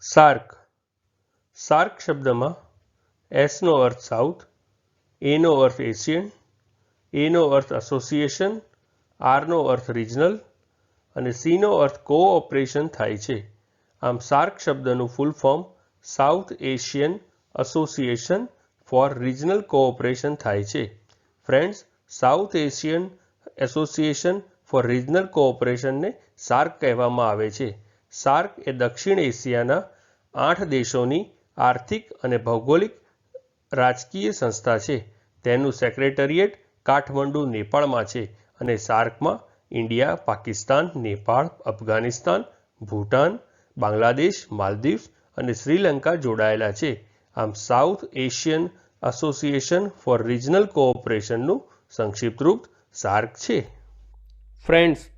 SAARC. SAARC શબ્દમાં એસનો અર્થ south એનો અર્થ Asian એનો અર્થ એસોસિએશન આરનો અર્થ રિજનલ અને સીનો અર્થ કોઓપરેશન થાય છે. આમ સાર્ક શબ્દનું full form South Asian association for regional cooperation થાય છે. Friends South Asian association for regional કોઓપરેશનને SAARC કહેવામાં આવે છે. સાર્ક એ દક્ષિણ એશિયાના આઠ દેશોની આર્થિક અને ભૌગોલિક રાજકીય સંસ્થા છે. તેનું સેક્રેટરીએટ કાઠમંડુ નેપાળમાં છે અને સાર્કમાં ઇન્ડિયા, પાકિસ્તાન, નેપાળ, અફઘાનિસ્તાન, ભૂટાન, બાંગ્લાદેશ, માલદીવ્સ અને શ્રીલંકા જોડાયેલા છે. આમ South Asian association for regional કોઓપરેશનનું સંક્ષિપ્ત રૂપ સાર્ક છે. ફ્રેન્ડ્સ